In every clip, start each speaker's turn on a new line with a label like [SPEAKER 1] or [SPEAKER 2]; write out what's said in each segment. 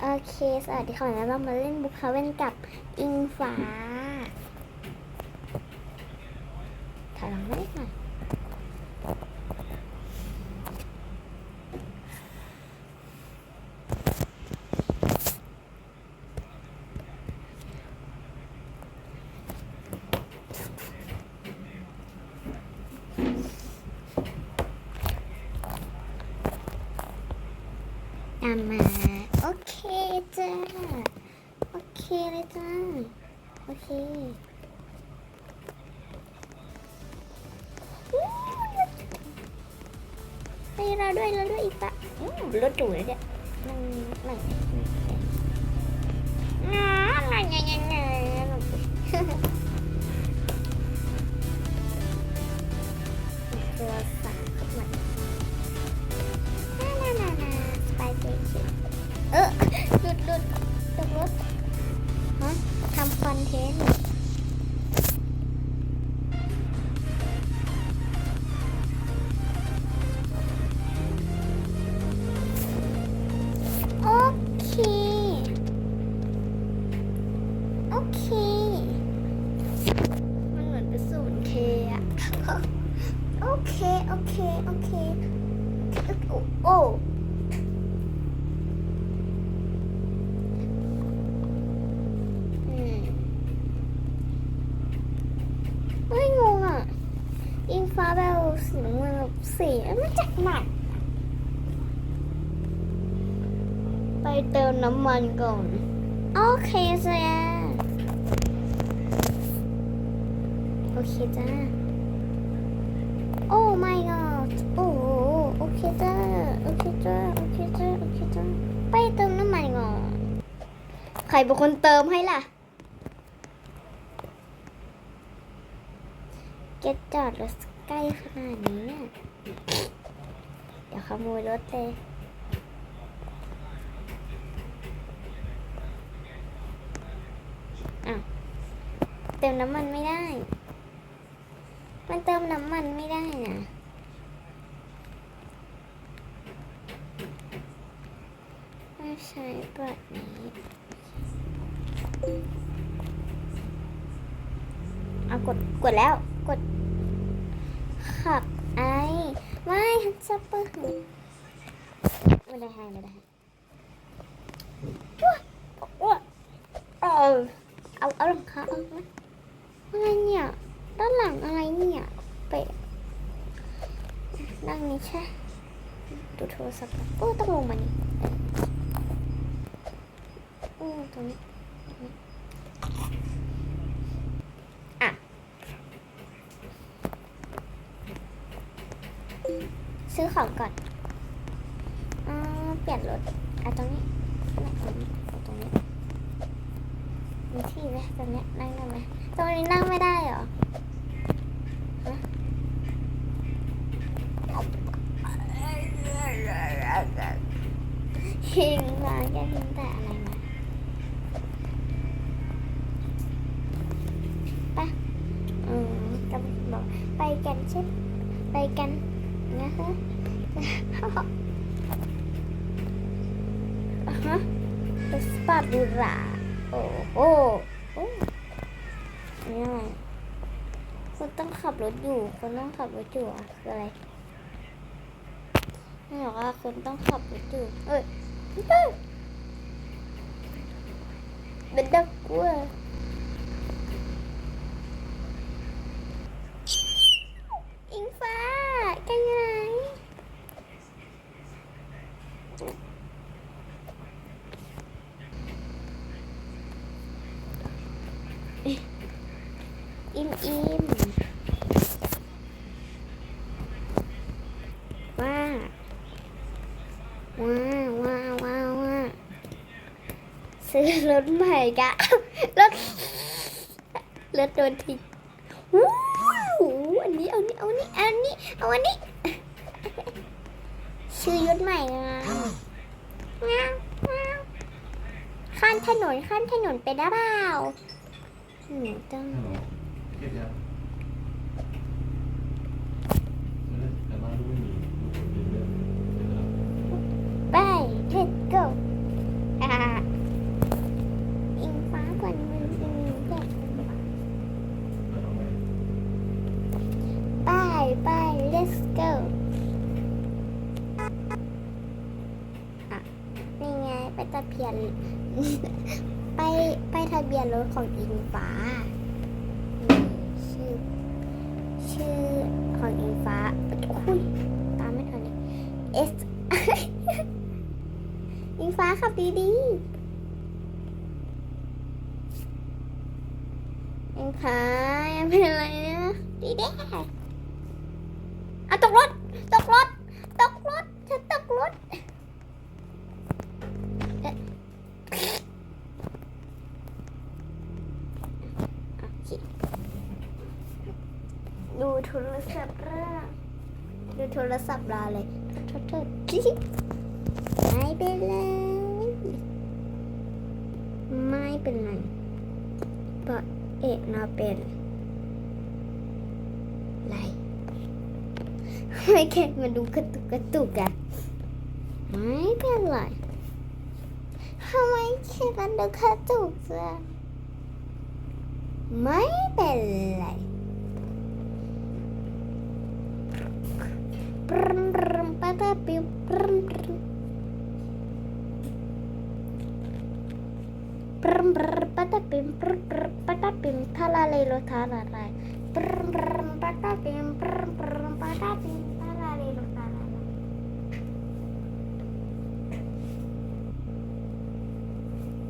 [SPEAKER 1] โอเค สวัสดีค่ะแล้วเรามาเล่นบุคคาเว่นกับอิงฟ้าถอยหลังไม่ได้หน่อยตามมา โอเคจ้า โอ เคเลยจ้า โอเคไปเราด้วยเราด้วยอีกปะอืมรถจูเลยเนี่ยนั่งนั่งนั่งนั่งนั่งนั่งนั่งตัวสามเข้ามาน่าน่าน่าน่าสบายใจเฉยเออหลุดหลุด โอเค โอเคโอ้โอ้อืมเฮ้ยงงอะอิงฟ้าแบบสีน้ำเงินแบบสีมันจากไหนไปเติมน้ำมันก่อน โอเคจ้าโอเคจ้า my god โอ้โหโอเคจ้าโอเคจ้าโอเคจ้าโอเคจ้าไปเติมน้ำมันก่อนใครเป็นคนเติมให้ล่ะเก็ตจอดรถใกล้ขนาดนี้เนี่ยเดี๋ยวขโมยรถเลยอะเติมน้ำมันไม่ได้ มันเติมน้ำมันไม่ได้นะไม่ใช้แบบนี้ เอากด กดแล้ว กด ขับไอไม่ฮันซัปเปอร์ไม่ได้ให้ไม่ได้ว้าวเออเอา เอาหลังคาออกไหมอะไรเนี่ย ด้านหลังอะไรเนี่ยเปะนั่งนี่ใช่ดูโทรศัพท์ก่อนโอ้ต้องลงมานี่โอ้ตรงนี้อะซื้อของก่อนอ่าเปลี่ยนรถอะตรงนี้ไม่ตรงนี้ตรงนี้มีที่ไหมตรงนี้นั่งได้ไหมตรงนี้นั่งไม่ได้เหรอฮะหิงมา แกหิงแต่อะไรมาปอืมกำลังบอกไปกันใช่ไปกันนะฮะอะฮะสปาบูราโอ้โหนี่อะไรคุณต้องขับรถอยู่คุณต้องขับรถอยู่อะคืออะไรไม่บอกว่าคุณต้องขับรถอยู่เอ้ย เป็นดักกลัวอิงฟ้ากันยังไง อิมอิมว้าว้าว้าว้าว้า ซื้อรถใหม่กะรถรถโดนทิ้งวู้อันนี้เอานี้เอานี้เอานี้เอาอันนี้ชื่อยศใหม่นะง้าวง้าวข้ามถนนข้ามถนนไปได้เปล่าหนูต้อง
[SPEAKER 2] ฮัลโหลเก็บยังไม่ได้แต่ว่าลูกไม่มีลูกเป็นเรื่องเป็นเรื่อง
[SPEAKER 1] ไป let's go อ่า บีย นไปไปทะเบียนรถของอิงฟ้าชื่อ ชื่อของอิงฟ้าคุยตามไม่ทันเลยเอสอิงฟ้าขับดีๆอิงฟ้ายังเป็นอะไรนะดีแด้อะตกรถ ตกรถ ตกรถฉันตกรถเอ๊ะโอเคดู โทรศัพท์เราดูโทรศัพท์ราเลยโทษโทษไม่เป็นไรไม่เป็นไรเพราะเอกนาเป็นไรไม่แค่มาดูกระตุกกระตุกอะไม่เป็นไรทำไมแค่มาดูกระตุกอะไม่เป็นไรปรึมปรึม ปะตะปิวปรึมปรึมปรึมปรึมปะตะปิมปรึมปรึมปะตะปิมทาลาเลโลทาลาไรปรึมปรึมปะตะปิมปรึมปรึมปะตะปิมทาลาเลโลทาลาไร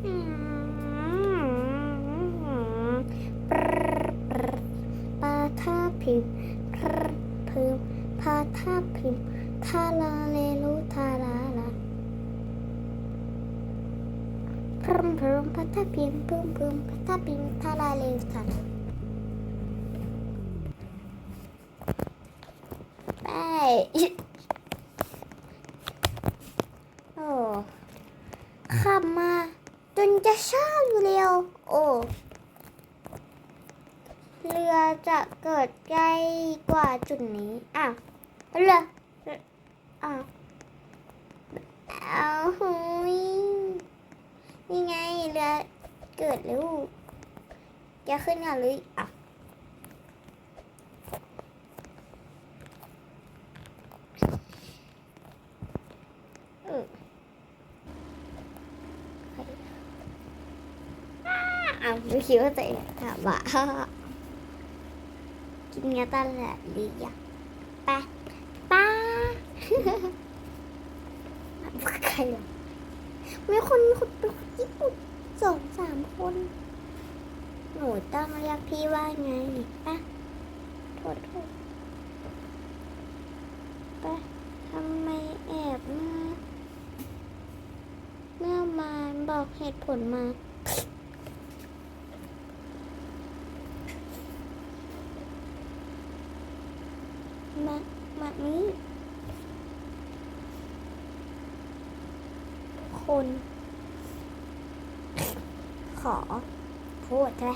[SPEAKER 1] อืมปรึมปรึมปะทะปิมปรึมปรึมปะทะปิม ทาลาเลโลทาลาลาพรมพรมพัตตาพิมพึมพึมพัตตาพิมทาราเลวทันไปโอ้ขับมาจนจะเช้าอยู่แล้วโอ้เรือจะเกิดใกล้กว่าจุดนี้ อ้าว เรือ อ้าวอ้าหุยนี่ไงเรือเกิดแล้วจะขึ้นกันหรืออะเอาไม่คิดว่าตัวเองถามว่ากินเงี้ยตลอดดีอะไปไป้า ใครล่ะมีคนคนเป็นคนญี่ปุ่นสองสามคน หนูต้องเรียกพี่ว่าไงปะโทษโทษปะทำไมแอบมาเมื่อมาบอกเหตุผลมามามานี้ คน ขอพูดใช่ไหม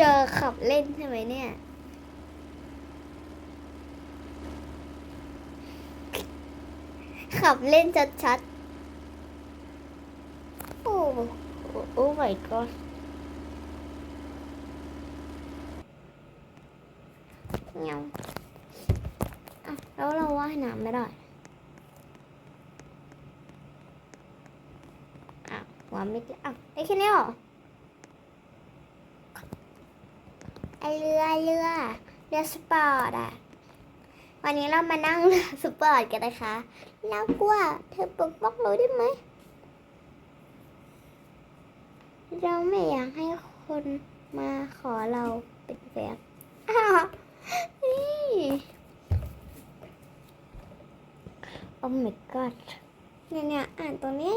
[SPEAKER 1] จะขับเล่นใช่ไหมเนี่ยขับเล่นชัดๆ โอ้โอ้โอ้ my god เงาอะแล้วเราว่ายน้ำไม่ได้ ววาไม่ได้อ้าวไอ้แค่นี้หรอไอเรือเรือเรือสปอร์ตอะ วันนี้เรามานั่งเรือสปอร์ตกันนะคะน่ากลัวเธอปกป้องเราได้ไหมเราไม่อยากให้คนมาขอเราเป็นแฟนอ้าวนี่โอ้ my god เนี่ยเนี่ยอ่านตัวนี้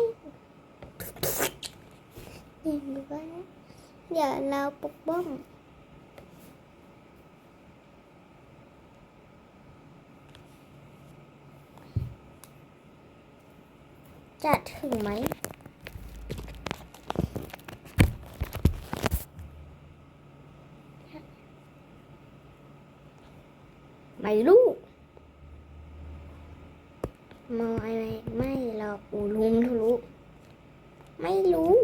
[SPEAKER 1] อย่างนี้ก็ได้เดี๋ยวเราปกป้องจะถึงไหมไม่รู้ม่ไม่ไรไม่หรอกอูลุงทะลุไม่รู้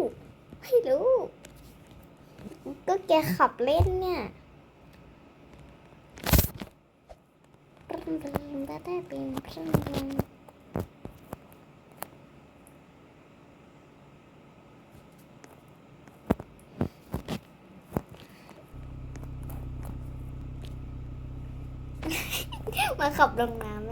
[SPEAKER 1] ไม่รู้ ก็แกขับเล่นเนี่ยมาขับลงน้ำ